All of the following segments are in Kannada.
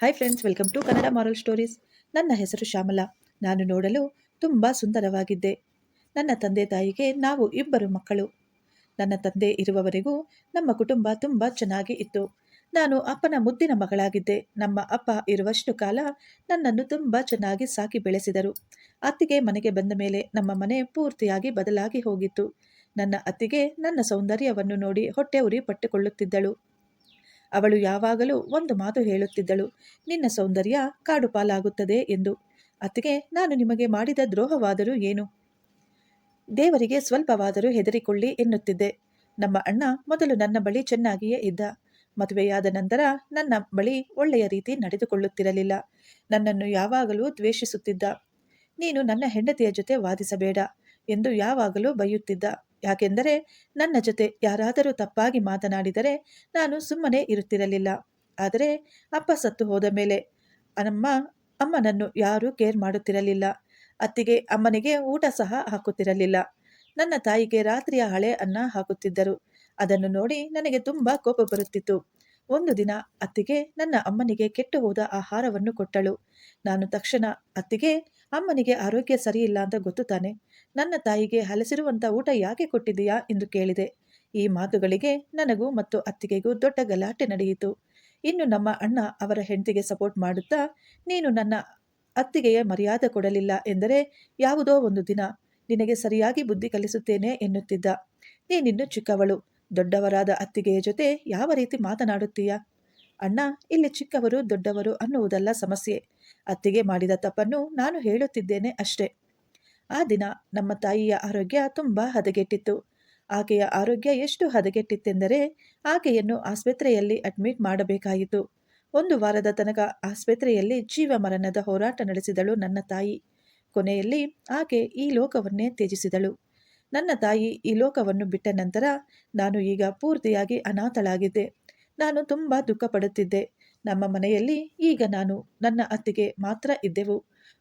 Hi friends welcome to Kannada moral stories ನನ್ನ ಹೆಸರು ಶ್ಯಾಮಲಾ. ನಾನು ನೋಡಲು ತುಂಬ ಸುಂದರವಾಗಿದ್ದೆ. ನನ್ನ ತಂದೆ ತಾಯಿಗೆ ನಾವು ಇಬ್ಬರು ಮಕ್ಕಳು. ನನ್ನ ತಂದೆ ಇರುವವರೆಗೂ ನಮ್ಮ ಕುಟುಂಬ ತುಂಬ ಚೆನ್ನಾಗಿ ಇತ್ತು. ನಾನು ಅಪ್ಪನ ಮುದ್ದಿನ ಮಗಳಾಗಿದ್ದೆ. ನಮ್ಮ ಅಪ್ಪ ಇರುವಷ್ಟು ಕಾಲ ನನ್ನನ್ನು ತುಂಬ ಚೆನ್ನಾಗಿ ಸಾಕಿ ಬೆಳೆಸಿದರು. ಅತ್ತಿಗೆ ಮನೆಗೆ ಬಂದ ಮೇಲೆ ನಮ್ಮ ಮನೆ ಪೂರ್ತಿಯಾಗಿ ಬದಲಾಗಿ ಹೋಗಿತ್ತು. ನನ್ನ ಅತ್ತಿಗೆ ನನ್ನ ಸೌಂದರ್ಯವನ್ನು ನೋಡಿ ಹೊಟ್ಟೆ ಉರಿ ಪಟ್ಟುಕೊಳ್ಳುತ್ತಿದ್ದಳು. ಅವಳು ಯಾವಾಗಲೂ ಒಂದು ಮಾತು ಹೇಳುತ್ತಿದ್ದಳು, ನಿನ್ನ ಸೌಂದರ್ಯ ಕಾಡುಪಾಲಾಗುತ್ತದೆ ಎಂದು. ಅತ್ತಿಗೆ, ನಾನು ನಿಮಗೆ ಮಾಡಿದ ದ್ರೋಹವಾದರೂ ಏನು? ದೇವರಿಗೆ ಸ್ವಲ್ಪವಾದರೂ ಹೆದರಿಕೊಳ್ಳಿ ಎನ್ನುತ್ತಿದ್ದೆ. ನಮ್ಮ ಅಣ್ಣ ಮೊದಲು ನನ್ನ ಬಳಿ ಚೆನ್ನಾಗಿಯೇ ಇದ್ದ. ಮದುವೆಯಾದ ನಂತರ ನನ್ನ ಬಳಿ ಒಳ್ಳೆಯ ರೀತಿ ನಡೆದುಕೊಳ್ಳುತ್ತಿರಲಿಲ್ಲ. ನನ್ನನ್ನು ಯಾವಾಗಲೂ ದ್ವೇಷಿಸುತ್ತಿದ್ದ. ನೀನು ನನ್ನ ಹೆಂಡತಿಯ ಜೊತೆ ವಾದಿಸಬೇಡ ಎಂದು ಯಾವಾಗಲೂ ಬೈಯುತ್ತಿದ್ದ. ಯಾಕೆಂದರೆ ನನ್ನ ಜೊತೆ ಯಾರಾದರೂ ತಪ್ಪಾಗಿ ಮಾತನಾಡಿದರೆ ನಾನು ಸುಮ್ಮನೆ ಇರುತ್ತಿರಲಿಲ್ಲ. ಆದರೆ ಅಪ್ಪ ಸತ್ತು ಹೋದ ಮೇಲೆ ನಮ್ಮ ಅಮ್ಮನನ್ನು ಯಾರೂ ಕೇರ್ ಮಾಡುತ್ತಿರಲಿಲ್ಲ. ಅತ್ತಿಗೆ, ಅಮ್ಮನಿಗೆ ಊಟ ಸಹ ಹಾಕುತ್ತಿರಲಿಲ್ಲ. ನನ್ನ ತಾಯಿಗೆ ರಾತ್ರಿಯ ಹಳೆ ಅನ್ನ ಹಾಕುತ್ತಿದ್ದರು. ಅದನ್ನು ನೋಡಿ ನನಗೆ ತುಂಬ ಕೋಪ ಬರುತ್ತಿತ್ತು. ಒಂದು ದಿನ ಅತ್ತಿಗೆ ನನ್ನ ಅಮ್ಮನಿಗೆ ಕೆಟ್ಟು ಹೋದ ಆಹಾರವನ್ನು ಕೊಟ್ಟಳು. ನಾನು ತಕ್ಷಣ ಅತ್ತಿಗೆ ಅಮ್ಮನಿಗೆ ಆರೋಗ್ಯ ಸರಿಯಿಲ್ಲ ಅಂತ ಗೊತ್ತು ತಾನೆ. ನನ್ನ ತಾಯಿಗೆ ಹಲಸಿರುವಂಥ ಊಟ ಯಾಕೆ ಕೊಟ್ಟಿದೆಯಾ ಎಂದು ಕೇಳಿದೆ. ಈ ಮಾತುಗಳಿಗೆ ನನಗೂ ಮತ್ತು ಅತ್ತಿಗೆಗೂ ದೊಡ್ಡ ಗಲಾಟೆ ನಡೆಯಿತು. ಇನ್ನು ನಮ್ಮ ಅಣ್ಣ ಅವರ ಹೆಂಡತಿಗೆ ಸಪೋರ್ಟ್ ಮಾಡುತ್ತಾ, ನೀನು ನನ್ನ ಅತ್ತಿಗೆಯ ಮರ್ಯಾದೆ ಕೊಡಲಿಲ್ಲ ಎಂದರೆ ಯಾವುದೋ ಒಂದು ದಿನ ನಿನಗೆ ಸರಿಯಾಗಿ ಬುದ್ಧಿ ಕಲಿಸುತ್ತೇನೆ ಎನ್ನುತ್ತಿದ್ದ. ನೀನಿನ್ನು ಚಿಕ್ಕವಳು, ದೊಡ್ಡವರಾದ ಅತ್ತಿಗೆಯ ಜೊತೆ ಯಾವ ರೀತಿ ಮಾತನಾಡುತ್ತೀಯ? ಅಣ್ಣ, ಇಲ್ಲಿ ಚಿಕ್ಕವರು, ದೊಡ್ಡವರು ಅನ್ನುವುದಲ್ಲ ಸಮಸ್ಯೆ. ಅತ್ತಿಗೆ ಮಾಡಿದ ತಪ್ಪನ್ನು ನಾನು ಹೇಳುತ್ತಿದ್ದೇನೆ ಅಷ್ಟೇ. ಆ ದಿನ ನಮ್ಮ ತಾಯಿಯ ಆರೋಗ್ಯ ತುಂಬ ಹದಗೆಟ್ಟಿತ್ತು. ಆಕೆಯ ಆರೋಗ್ಯ ಎಷ್ಟು ಹದಗೆಟ್ಟಿತ್ತೆಂದರೆ ಆಕೆಯನ್ನು ಆಸ್ಪತ್ರೆಯಲ್ಲಿ ಅಡ್ಮಿಟ್ ಮಾಡಬೇಕಾಯಿತು. ಒಂದು ವಾರದ ತನಕ ಆಸ್ಪತ್ರೆಯಲ್ಲಿ ಜೀವ ಮರಣದ ಹೋರಾಟ ನಡೆಸಿದಳು ನನ್ನ ತಾಯಿ. ಕೊನೆಯಲ್ಲಿ ಆಕೆ ಈ ಲೋಕವನ್ನೇ ತ್ಯಜಿಸಿದಳು. ನನ್ನ ತಾಯಿ ಈ ಲೋಕವನ್ನು ಬಿಟ್ಟ ನಂತರ ನಾನು ಈಗ ಪೂರ್ತಿಯಾಗಿ ಅನಾಥಳಾಗಿದ್ದೆ. ನಾನು ತುಂಬ ದುಃಖ ಪಡುತ್ತಿದ್ದೆ ನಮ್ಮ ಮನೆಯಲ್ಲಿ ಈಗ ನಾನು, ನನ್ನ ಅತ್ತಿಗೆ ಮಾತ್ರ ಇದ್ದೆವು.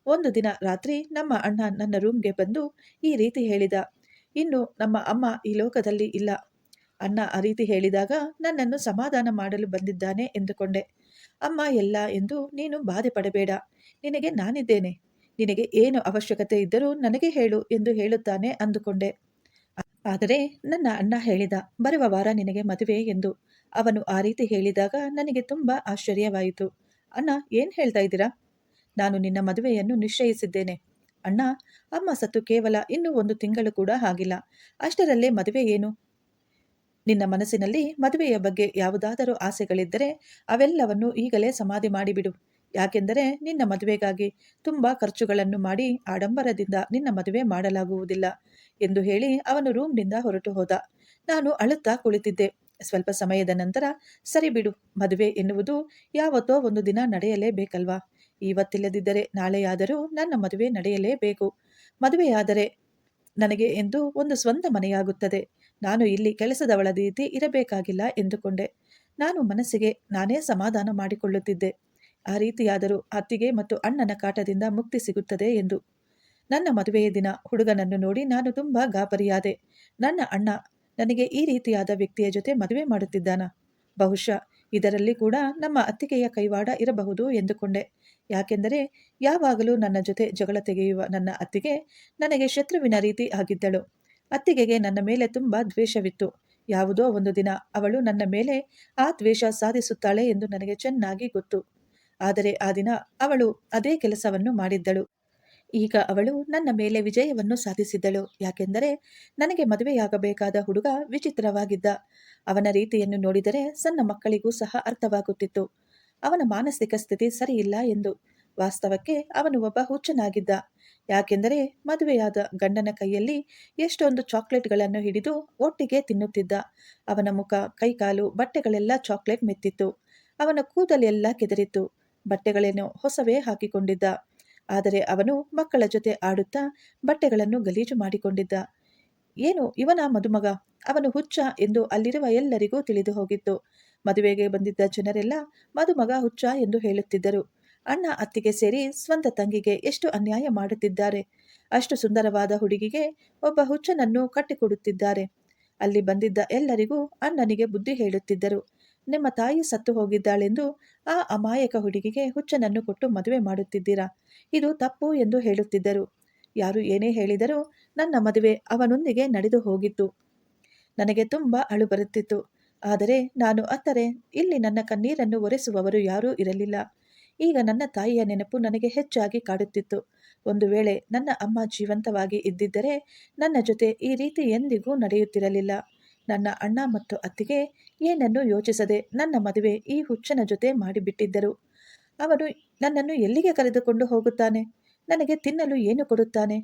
ಒಂದು ದಿನ ರಾತ್ರಿ ನಮ್ಮ ಅಣ್ಣ ನನ್ನ ರೂಮ್ಗೆ ಬಂದು ಈ ರೀತಿ ಹೇಳಿದ, ಇನ್ನು ನಮ್ಮ ಅಮ್ಮ ಈ ಲೋಕದಲ್ಲಿ ಇಲ್ಲ. ಅಣ್ಣ ಆ ರೀತಿ ಹೇಳಿದಾಗ ನನ್ನನ್ನು ಸಮಾಧಾನ ಮಾಡಲು ಬಂದಿದ್ದಾನೆ ಎಂದುಕೊಂಡೆ. ಅಮ್ಮ, ಎಲ್ಲ ಎಂದು ನೀನು ಬಾಧೆ ಪಡಬೇಡ. ನಿನಗೆ ನಾನಿದ್ದೇನೆ. ನಿನಗೆ ಏನು ಅವಶ್ಯಕತೆ ಇದ್ದರೂ ನನಗೆ ಹೇಳು ಎಂದು ಹೇಳುತ್ತಾನೆ ಅಂದುಕೊಂಡೆ. ಆದರೆ ನನ್ನ ಅಣ್ಣ ಹೇಳಿದ, ಬರುವ ವಾರ ನಿನಗೆ ಮದುವೆ ಎಂದು ಅವನು ಆ ರೀತಿ ಹೇಳಿದಾಗ ನನಗೆ ತುಂಬ ಆಶ್ಚರ್ಯವಾಯಿತು. ಅಣ್ಣ, ಏನು ಹೇಳ್ತಾ ಇದ್ದೀರಾ? ನಾನು ನಿನ್ನ ಮದುವೆಯನ್ನು ನಿಶ್ಚಯಿಸಿದ್ದೇನೆ. ಅಣ್ಣ, ಅಮ್ಮ ಸತ್ತು ಕೇವಲ ಇನ್ನೂ ಒಂದು ತಿಂಗಳು ಕೂಡ ಆಗಿಲ್ಲ. ಅಷ್ಟರಲ್ಲೇ ಮದುವೆ ಏನು? ನಿನ್ನ ಮನಸ್ಸಿನಲ್ಲಿ ಮದುವೆಯ ಬಗ್ಗೆ ಯಾವುದಾದರೂ ಆಸೆಗಳಿದ್ದರೆ ಅವೆಲ್ಲವನ್ನು ಈಗಲೇ ಸಮಾಧಿ ಮಾಡಿಬಿಡು. ಯಾಕೆಂದರೆ ನಿನ್ನ ಮದುವೆಗಾಗಿ ತುಂಬ ಖರ್ಚುಗಳನ್ನು ಮಾಡಿ ಆಡಂಬರದಿಂದ ನಿನ್ನ ಮದುವೆ ಮಾಡಲಾಗುವುದಿಲ್ಲ ಎಂದು ಹೇಳಿ ಅವನು ರೂಮ್ನಿಂದ ಹೊರಟು ಹೋದ. ನಾನು ಅಳುತ್ತಾ ಕುಳಿತಿದ್ದೆ. ಸ್ವಲ್ಪ ಸಮಯದ ನಂತರ, ಸರಿ ಬಿಡು, ಮದುವೆ ಎನ್ನುವುದು ಯಾವತ್ತೋ ಒಂದು ದಿನ ನಡೆಯಲೇಬೇಕಲ್ವಾ? ಇವತ್ತಿಲ್ಲದಿದ್ದರೆ ನಾಳೆಯಾದರೂ ನನ್ನ ಮದುವೆ ನಡೆಯಲೇಬೇಕು. ಮದುವೆಯಾದರೆ ನನಗೆ ಎಂದು ಒಂದು ಸ್ವಂತ ಮನೆಯಾಗುತ್ತದೆ. ನಾನು ಇಲ್ಲಿ ಕೆಲಸದವಳ ರೀತಿ ಇರಬೇಕಾಗಿಲ್ಲ ಎಂದುಕೊಂಡೆ. ನಾನು ಮನಸ್ಸಿಗೆ ನಾನೇ ಸಮಾಧಾನ ಮಾಡಿಕೊಳ್ಳುತ್ತಿದ್ದೆ. ಆ ರೀತಿಯಾದರೂ ಅತ್ತಿಗೆ ಮತ್ತು ಅಣ್ಣನ ಕಾಟದಿಂದ ಮುಕ್ತಿ ಸಿಗುತ್ತದೆ ಎಂದು. ನನ್ನ ಮದುವೆಯ ದಿನ ಹುಡುಗನನ್ನು ನೋಡಿ ನಾನು ತುಂಬ ಗಾಬರಿಯಾದೆ. ನನ್ನ ಅಣ್ಣ ನನಗೆ ಈ ರೀತಿಯಾದ ವ್ಯಕ್ತಿಯ ಜೊತೆ ಮದುವೆ ಮಾಡುತ್ತಿದ್ದಾನ? ಬಹುಶಃ ಇದರಲ್ಲಿ ಕೂಡ ನಮ್ಮ ಅತ್ತಿಗೆಯ ಕೈವಾಡ ಇರಬಹುದು ಎಂದುಕೊಂಡೆ. ಯಾಕೆಂದರೆ ಯಾವಾಗಲೂ ನನ್ನ ಜೊತೆ ಜಗಳ ತೆಗೆಯುವ ನನ್ನ ಅತ್ತಿಗೆ ನನಗೆ ಶತ್ರುವಿನ ರೀತಿ ಆಗಿದ್ದಳು. ಅತ್ತಿಗೆಗೆ ನನ್ನ ಮೇಲೆ ತುಂಬ ದ್ವೇಷವಿತ್ತು. ಯಾವುದೋ ಒಂದು ದಿನ ಅವಳು ನನ್ನ ಮೇಲೆ ಆ ದ್ವೇಷ ಸಾಧಿಸುತ್ತಾಳೆ ಎಂದು ನನಗೆ ಚೆನ್ನಾಗಿ ಗೊತ್ತು. ಆದರೆ ಆ ದಿನ ಅವಳು ಅದೇ ಕೆಲಸವನ್ನು ಮಾಡಿದ್ದಳು. ಈಗ ಅವಳು ನನ್ನ ಮೇಲೆ ವಿಜಯವನ್ನು ಸಾಧಿಸಿದ್ದಳು. ಯಾಕೆಂದರೆ ನನಗೆ ಮದುವೆಯಾಗಬೇಕಾದ ಹುಡುಗ ವಿಚಿತ್ರವಾಗಿದ್ದ. ಅವನ ರೀತಿಯನ್ನು ನೋಡಿದರೆ ಸಣ್ಣ ಮಕ್ಕಳಿಗೂ ಸಹ ಅರ್ಥವಾಗುತ್ತಿತ್ತು. ಅವನ ಮಾನಸಿಕ ಸ್ಥಿತಿ ಸರಿಯಿಲ್ಲ ಎಂದು. ವಾಸ್ತವಕ್ಕೆ ಅವನು ಒಬ್ಬ ಹುಚ್ಚನಾಗಿದ್ದ. ಯಾಕೆಂದರೆ ಮದುವೆಯಾದ ಗಂಡನ ಕೈಯಲ್ಲಿ ಎಷ್ಟೊಂದು ಚಾಕ್ಲೇಟ್ಗಳನ್ನು ಹಿಡಿದು ಒಟ್ಟಿಗೆ ತಿನ್ನುತ್ತಿದ್ದ. ಅವನ ಮುಖ, ಕೈಕಾಲು, ಬಟ್ಟೆಗಳೆಲ್ಲ ಚಾಕ್ಲೇಟ್ ಮೆತ್ತಿತ್ತು. ಅವನ ಕೂದಲೆಲ್ಲ ಕೆದರಿತ್ತು. ಬಟ್ಟೆಗಳೇನೋ ಹೊಸವೇ ಹಾಕಿಕೊಂಡಿದ್ದ. ಆದರೆ ಅವನು ಮಕ್ಕಳ ಜೊತೆ ಆಡುತ್ತಾ ಬಟ್ಟೆಗಳನ್ನು ಗಲೀಜು ಮಾಡಿಕೊಂಡಿದ್ದ. ಏನು ಇವನ ಮದುಮಗ? ಅವನು ಹುಚ್ಚ ಎಂದು ಅಲ್ಲಿರುವ ಎಲ್ಲರಿಗೂ ತಿಳಿದು ಹೋಗಿತ್ತು. ಮದುವೆಗೆ ಬಂದಿದ್ದ ಜನರೆಲ್ಲ ಮದುಮಗ ಹುಚ್ಚ ಎಂದು ಹೇಳುತ್ತಿದ್ದರು. ಅಣ್ಣ ಅತ್ತಿಗೆ ಸೇರಿ ಸ್ವಂತ ತಂಗಿಗೆ ಎಷ್ಟು ಅನ್ಯಾಯ ಮಾಡುತ್ತಿದ್ದಾರೆ. ಅಷ್ಟು ಸುಂದರವಾದ ಹುಡುಗಿಗೆ ಒಬ್ಬ ಹುಚ್ಚನನ್ನು ಕಟ್ಟಿಕೊಡುತ್ತಿದ್ದಾರೆ. ಅಲ್ಲಿ ಬಂದಿದ್ದ ಎಲ್ಲರಿಗೂ ಅಣ್ಣನಿಗೆ ಬುದ್ಧಿ ಹೇಳುತ್ತಿದ್ದರು. ನಿಮ್ಮ ತಾಯಿ ಸತ್ತು ಹೋಗಿದ್ದಾಳೆಂದು ಆ ಅಮಾಯಕ ಹುಡುಗಿಗೆ ಹುಚ್ಚನನ್ನು ಕೊಟ್ಟು ಮದುವೆ ಮಾಡುತ್ತಿದ್ದೀರಾ? ಇದು ತಪ್ಪು ಎಂದು ಹೇಳುತ್ತಿದ್ದರು. ಯಾರು ಏನೇ ಹೇಳಿದರೂ ನನ್ನ ಮದುವೆ ಅವನೊಂದಿಗೆ ನಡೆದು ಹೋಗಿತ್ತು. ನನಗೆ ತುಂಬ ಅಳು ಬರುತ್ತಿತ್ತು. ಆದರೆ ನಾನು ಅತ್ತರೆ, ಇಲ್ಲಿ ನನ್ನ ಕಣ್ಣೀರನ್ನು ಒರೆಸುವವರು ಯಾರೂ ಇರಲಿಲ್ಲ. ಈಗ ನನ್ನ ತಾಯಿಯ ನೆನಪು ನನಗೆ ಹೆಚ್ಚಾಗಿ ಕಾಡುತ್ತಿತ್ತು. ಒಂದು ವೇಳೆ ನನ್ನ ಅಮ್ಮ ಜೀವಂತವಾಗಿ ಇದ್ದಿದ್ದರೆ ನನ್ನ ಜೊತೆ ಈ ರೀತಿ ಎಂದಿಗೂ ನಡೆಯುತ್ತಿರಲಿಲ್ಲ. ನನ್ನ ಅಣ್ಣ ಮತ್ತು ಅತ್ತಿಗೆ ಏನನ್ನು ಯೋಚಿಸದೆ ನನ್ನ ಮದುವೆ ಈ ಹುಚ್ಚನ ಜೊತೆ ಮಾಡಿಬಿಟ್ಟಿದ್ದರು. ಅವನು ನನ್ನನ್ನು ಎಲ್ಲಿಗೆ ಕರೆದುಕೊಂಡು ಹೋಗುತ್ತಾನೆ? ನನಗೆ ತಿನ್ನಲು ಏನು ಕೊಡುತ್ತಾನೆ?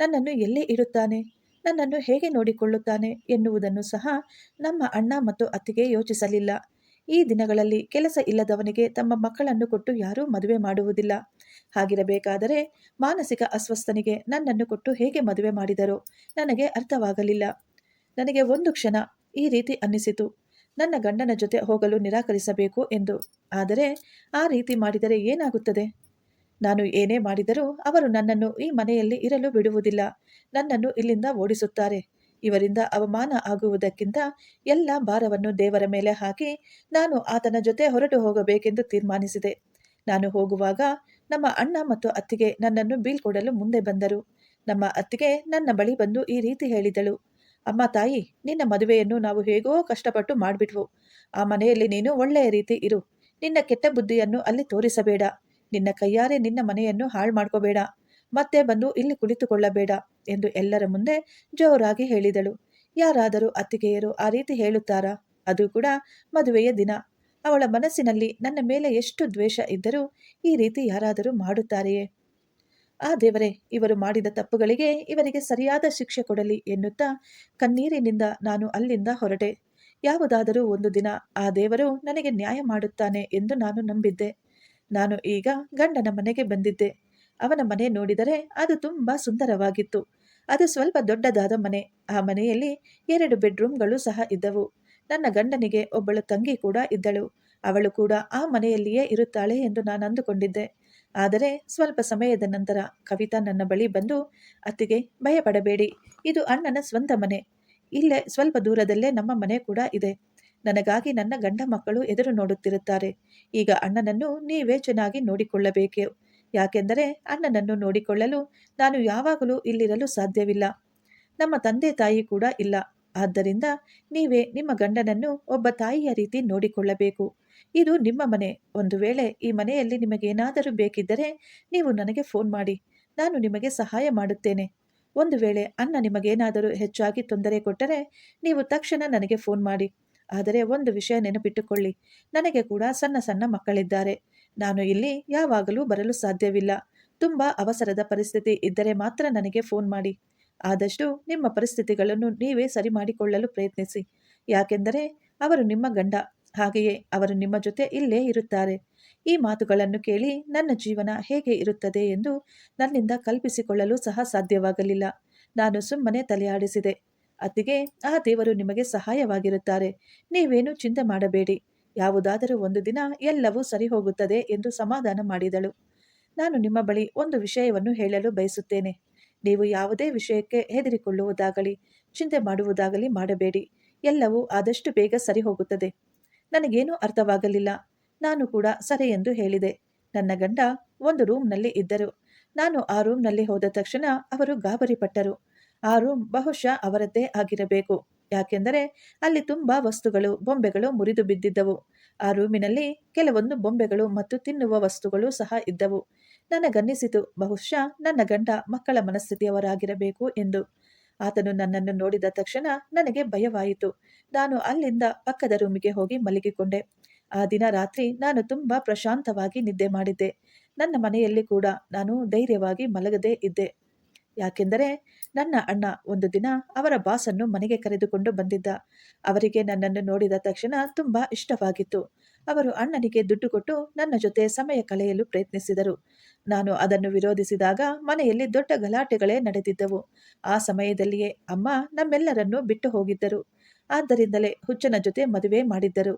ನನ್ನನ್ನು ಎಲ್ಲಿ ಇಡುತ್ತಾನೆ? ನನ್ನನ್ನು ಹೇಗೆ ನೋಡಿಕೊಳ್ಳುತ್ತಾನೆ ಎನ್ನುವುದನ್ನು ಸಹ ನಮ್ಮ ಅಣ್ಣ ಮತ್ತು ಅತ್ತಿಗೆ ಯೋಚಿಸಲಿಲ್ಲ. ಈ ದಿನಗಳಲ್ಲಿ ಕೆಲಸ ಇಲ್ಲದವನಿಗೆ ತಮ್ಮ ಮಕ್ಕಳನ್ನು ಕೊಟ್ಟು ಯಾರೂ ಮದುವೆ ಮಾಡುವುದಿಲ್ಲ. ಹಾಗಿರಬೇಕಾದರೆ ಮಾನಸಿಕ ಅಸ್ವಸ್ಥನಿಗೆ ನನ್ನನ್ನು ಕೊಟ್ಟು ಹೇಗೆ ಮದುವೆ ಮಾಡಿದರು? ನನಗೆ ಅರ್ಥವಾಗಲಿಲ್ಲ. ನನಗೆ ಒಂದು ಕ್ಷಣ ಈ ರೀತಿ ಅನ್ನಿಸಿತು. ನನ್ನ ಗಂಡನ ಜೊತೆ ಹೋಗಲು ನಿರಾಕರಿಸಬೇಕು ಎಂದು. ಆದರೆ ಆ ರೀತಿ ಮಾಡಿದರೆ ಏನಾಗುತ್ತದೆ? ನಾನು ಏನೇ ಮಾಡಿದರೂ ಅವರು ನನ್ನನ್ನು ಈ ಮನೆಯಲ್ಲಿ ಇರಲು ಬಿಡುವುದಿಲ್ಲ. ನನ್ನನ್ನು ಇಲ್ಲಿಂದ ಓಡಿಸುತ್ತಾರೆ. ಇವರಿಂದ ಅವಮಾನ ಆಗುವುದಕ್ಕಿಂತ ಎಲ್ಲ ಭಾರವನ್ನು ದೇವರ ಮೇಲೆ ಹಾಕಿ ನಾನು ಆತನ ಜೊತೆ ಹೊರಟು ಹೋಗಬೇಕೆಂದು ತೀರ್ಮಾನಿಸಿದೆ. ನಾನು ಹೋಗುವಾಗ ನಮ್ಮ ಅಣ್ಣ ಮತ್ತು ಅತ್ತಿಗೆ ನನ್ನನ್ನು ಬೀಳ್ಕೊಡಲು ಮುಂದೆ ಬಂದರು. ನಮ್ಮ ಅತ್ತಿಗೆ ನನ್ನ ಬಳಿ ಬಂದು ಈ ರೀತಿ ಹೇಳಿದಳು. ಅಮ್ಮ, ತಾಯಿ, ನಿನ್ನ ಮದುವೆಯನ್ನು ನಾವು ಹೇಗೋ ಕಷ್ಟಪಟ್ಟು ಮಾಡಿಬಿಟ್ವು. ಆ ಮನೆಯಲ್ಲಿ ನೀನು ಒಳ್ಳೆಯ ರೀತಿ ಇರು. ನಿನ್ನ ಕೆಟ್ಟ ಬುದ್ಧಿಯನ್ನು ಅಲ್ಲಿ ತೋರಿಸಬೇಡ. ನಿನ್ನ ಕೈಯಾರೆ ನಿನ್ನ ಮನೆಯನ್ನು ಹಾಳು ಮಾಡ್ಕೋಬೇಡ. ಮತ್ತೆ ಬಂದು ಇಲ್ಲಿ ಕುಳಿತುಕೊಳ್ಳಬೇಡ ಎಂದು ಎಲ್ಲರ ಮುಂದೆ ಜೋರಾಗಿ ಹೇಳಿದಳು. ಯಾರಾದರೂ ಅತ್ತಿಗೆಯರು ಆ ರೀತಿ ಹೇಳುತ್ತಾರಾ? ಅದು ಕೂಡ ಮದುವೆಯ ದಿನ. ಅವಳ ಮನಸ್ಸಿನಲ್ಲಿ ನನ್ನ ಮೇಲೆ ಎಷ್ಟು ದ್ವೇಷ ಇದ್ದರೂ ಈ ರೀತಿ ಯಾರಾದರೂ ಮಾಡುತ್ತಾರೆಯೇ? ಆ ದೇವರೇ, ಇವರು ಮಾಡಿದ ತಪ್ಪುಗಳಿಗೆ ಇವರಿಗೆ ಸರಿಯಾದ ಶಿಕ್ಷೆ ಕೊಡಲಿ ಎನ್ನುತ್ತಾ ಕಣ್ಣೀರಿನಿಂದ ನಾನು ಅಲ್ಲಿಂದ ಹೊರಟೆ. ಯಾವುದಾದರೂ ಒಂದು ದಿನ ಆ ದೇವರು ನನಗೆ ನ್ಯಾಯ ಮಾಡುತ್ತಾನೆ ಎಂದು ನಾನು ನಂಬಿದ್ದೆ. ನಾನು ಈಗ ಗಂಡನ ಮನೆಗೆ ಬಂದಿದ್ದೆ. ಅವನ ಮನೆ ನೋಡಿದರೆ ಅದು ತುಂಬಾ ಸುಂದರವಾಗಿತ್ತು. ಅದು ಸ್ವಲ್ಪ ದೊಡ್ಡದಾದ ಮನೆ. ಆ ಮನೆಯಲ್ಲಿ ಎರಡು ಬೆಡ್ರೂಮ್ಗಳು ಸಹ ಇದ್ದವು. ನನ್ನ ಗಂಡನಿಗೆ ಒಬ್ಬಳು ತಂಗಿ ಕೂಡ ಇದ್ದಳು. ಅವಳು ಕೂಡ ಆ ಮನೆಯಲ್ಲಿಯೇ ಇರುತ್ತಾಳೆ ಎಂದು ನಾನು ಅಂದುಕೊಂಡಿದ್ದೆ. ಆದರೆ ಸ್ವಲ್ಪ ಸಮಯದ ನಂತರ ಕವಿತಾ ನನ್ನ ಬಳಿ ಬಂದು, ಅತ್ತಿಗೆ, ಭಯಪಡಬೇಡಿ. ಇದು ಅಣ್ಣನ ಸ್ವಂತ ಮನೆ. ಇಲ್ಲೇ ಸ್ವಲ್ಪ ದೂರದಲ್ಲೇ ನಮ್ಮ ಮನೆ ಕೂಡ ಇದೆ. ನನಗಾಗಿ ನನ್ನ ಗಂಡ ಮಕ್ಕಳು ಎದುರು ನೋಡುತ್ತಿರುತ್ತಾರೆ. ಈಗ ಅಣ್ಣನನ್ನು ನೀವೇ ಚೆನ್ನಾಗಿ ನೋಡಿಕೊಳ್ಳಬೇಕು. ಯಾಕೆಂದರೆ ಅಣ್ಣನನ್ನು ನೋಡಿಕೊಳ್ಳಲು ನಾನು ಯಾವಾಗಲೂ ಇಲ್ಲಿರಲು ಸಾಧ್ಯವಿಲ್ಲ. ನಮ್ಮ ತಂದೆ ತಾಯಿ ಕೂಡ ಇಲ್ಲ. ಆದ್ದರಿಂದ ನೀವೇ ನಿಮ್ಮ ಗಂಡನನ್ನು ಒಬ್ಬ ತಾಯಿಯ ರೀತಿ ನೋಡಿಕೊಳ್ಳಬೇಕು. ಇದು ನಿಮ್ಮ ಮನೆ. ಒಂದು ವೇಳೆ ಈ ಮನೆಯಲ್ಲಿ ನಿಮಗೇನಾದರೂ ಬೇಕಿದ್ದರೆ ನೀವು ನನಗೆ ಫೋನ್ ಮಾಡಿ. ನಾನು ನಿಮಗೆ ಸಹಾಯ ಮಾಡುತ್ತೇನೆ. ಒಂದು ವೇಳೆ ಅನ್ನ ನಿಮಗೇನಾದರೂ ಹೆಚ್ಚಾಗಿ ತೊಂದರೆ ಕೊಟ್ಟರೆ ನೀವು ತಕ್ಷಣ ನನಗೆ ಫೋನ್ ಮಾಡಿ. ಆದರೆ ಒಂದು ವಿಷಯ ನೆನಪಿಟ್ಟುಕೊಳ್ಳಿ. ನನಗೆ ಕೂಡ ಸಣ್ಣ ಸಣ್ಣ ಮಕ್ಕಳಿದ್ದಾರೆ. ನಾನು ಇಲ್ಲಿ ಯಾವಾಗಲೂ ಬರಲು ಸಾಧ್ಯವಿಲ್ಲ. ತುಂಬಾ ಅವಸರದ ಪರಿಸ್ಥಿತಿ ಇದ್ದರೆ ಮಾತ್ರ ನನಗೆ ಫೋನ್ ಮಾಡಿ. ಆದಷ್ಟು ನಿಮ್ಮ ಪರಿಸ್ಥಿತಿಗಳನ್ನು ನೀವೇ ಸರಿ ಮಾಡಿಕೊಳ್ಳಲು ಪ್ರಯತ್ನಿಸಿ. ಯಾಕೆಂದರೆ ಅವರು ನಿಮ್ಮ ಗಂಡ, ಹಾಗೆಯೇ ಅವರು ನಿಮ್ಮ ಜೊತೆ ಇಲ್ಲೇ ಇರುತ್ತಾರೆ. ಈ ಮಾತುಗಳನ್ನು ಕೇಳಿ ನನ್ನ ಜೀವನ ಹೇಗೆ ಇರುತ್ತದೆ ಎಂದು ನನ್ನಿಂದ ಕಲ್ಪಿಸಿಕೊಳ್ಳಲು ಸಹ ಸಾಧ್ಯವಾಗಲಿಲ್ಲ. ನಾನು ಸುಮ್ಮನೆ ತಲೆಯಾಡಿಸಿದೆ. ಅತ್ತಿಗೆ, ಆ ದೇವರು ನಿಮಗೆ ಸಹಾಯವಾಗಿರುತ್ತಾರೆ. ನೀವೇನು ಚಿಂತೆ ಮಾಡಬೇಡಿ. ಯಾವುದಾದರೂ ಒಂದು ದಿನ ಎಲ್ಲವೂ ಸರಿ ಹೋಗುತ್ತದೆ ಎಂದು ಸಮಾಧಾನ ಮಾಡಿದಳು. ನಾನು ನಿಮ್ಮ ಬಳಿ ಒಂದು ವಿಷಯವನ್ನು ಹೇಳಲು ಬಯಸುತ್ತೇನೆ. ನೀವು ಯಾವುದೇ ವಿಷಯಕ್ಕೆ ಹೆದರಿಕೊಳ್ಳುವುದಾಗಲಿ, ಚಿಂತೆ ಮಾಡುವುದಾಗಲಿ ಮಾಡಬೇಡಿ. ಎಲ್ಲವೂ ಆದಷ್ಟು ಬೇಗ ಸರಿ ಹೋಗುತ್ತದೆ ನನಗೇನೂ ಅರ್ಥವಾಗಲಿಲ್ಲ. ನಾನು ಕೂಡ ಸರಿ ಎಂದು ಹೇಳಿದೆ. ನನ್ನ ಗಂಡ ಒಂದು ರೂಮ್ನಲ್ಲಿ ಇದ್ದರು. ನಾನು ಆ ರೂಮ್ನಲ್ಲಿ ಹೋದ ತಕ್ಷಣ ಅವರು ಗಾಬರಿಪಟ್ಟರು. ಆ ರೂಮ್ ಬಹುಶಃ ಅವರದ್ದೇ ಆಗಿರಬೇಕು. ಯಾಕೆಂದರೆ ಅಲ್ಲಿ ತುಂಬಾ ವಸ್ತುಗಳು, ಬೊಂಬೆಗಳು ಮುರಿದು ಬಿದ್ದಿದ್ದವು. ಆ ರೂಮಿನಲ್ಲಿ ಕೆಲವೊಂದು ಬೊಂಬೆಗಳು ಮತ್ತು ತಿನ್ನುವ ವಸ್ತುಗಳು ಸಹ ಇದ್ದವು. ನನಗನ್ನಿಸಿತು, ಬಹುಶಃ ನನ್ನ ಗಂಡ ಮಕ್ಕಳ ಮನಸ್ಥಿತಿಯವರಾಗಿರಬೇಕು ಎಂದು. ಆತನು ನನ್ನನ್ನು ನೋಡಿದ ತಕ್ಷಣ ನನಗೆ ಭಯವಾಯಿತು. ನಾನು ಅಲ್ಲಿಂದ ಪಕ್ಕದ ರೂಮಿಗೆ ಹೋಗಿ ಮಲಗಿಕೊಂಡೆ. ಆ ದಿನ ರಾತ್ರಿ ನಾನು ತುಂಬಾ ಪ್ರಶಾಂತವಾಗಿ ನಿದ್ದೆ ಮಾಡಿದ್ದೆ. ನನ್ನ ಮನೆಯಲ್ಲಿ ಕೂಡ ನಾನು ಧೈರ್ಯವಾಗಿ ಮಲಗದೇ ಇದ್ದೆ. ಯಾಕೆಂದರೆ ನನ್ನ ಅಣ್ಣ ಒಂದು ದಿನ ಅವರ ಬಾಸನ್ನು ಮನೆಗೆ ಕರೆದುಕೊಂಡು ಬಂದಿದ್ದ. ಅವರಿಗೆ ನನ್ನನ್ನು ನೋಡಿದ ತಕ್ಷಣ ತುಂಬ ಇಷ್ಟವಾಗಿತ್ತು. ಅವರು ಅಣ್ಣನಿಗೆ ದುಡ್ಡು ಕೊಟ್ಟು ನನ್ನ ಜೊತೆ ಸಮಯ ಕಳೆಯಲು ಪ್ರಯತ್ನಿಸಿದರು. ನಾನು ಅದನ್ನು ವಿರೋಧಿಸಿದಾಗ ಮನೆಯಲ್ಲಿ ದೊಡ್ಡ ಗಲಾಟೆಗಳೇ ನಡೆದಿದ್ದವು. ಆ ಸಮಯದಲ್ಲಿಯೇ ಅಮ್ಮ ನಮ್ಮೆಲ್ಲರನ್ನೂ ಬಿಟ್ಟು ಹೋಗಿದ್ದರು. ಆದ್ದರಿಂದಲೇ ಹುಚ್ಚನ ಜೊತೆ ಮದುವೆ ಮಾಡಿದ್ದರು.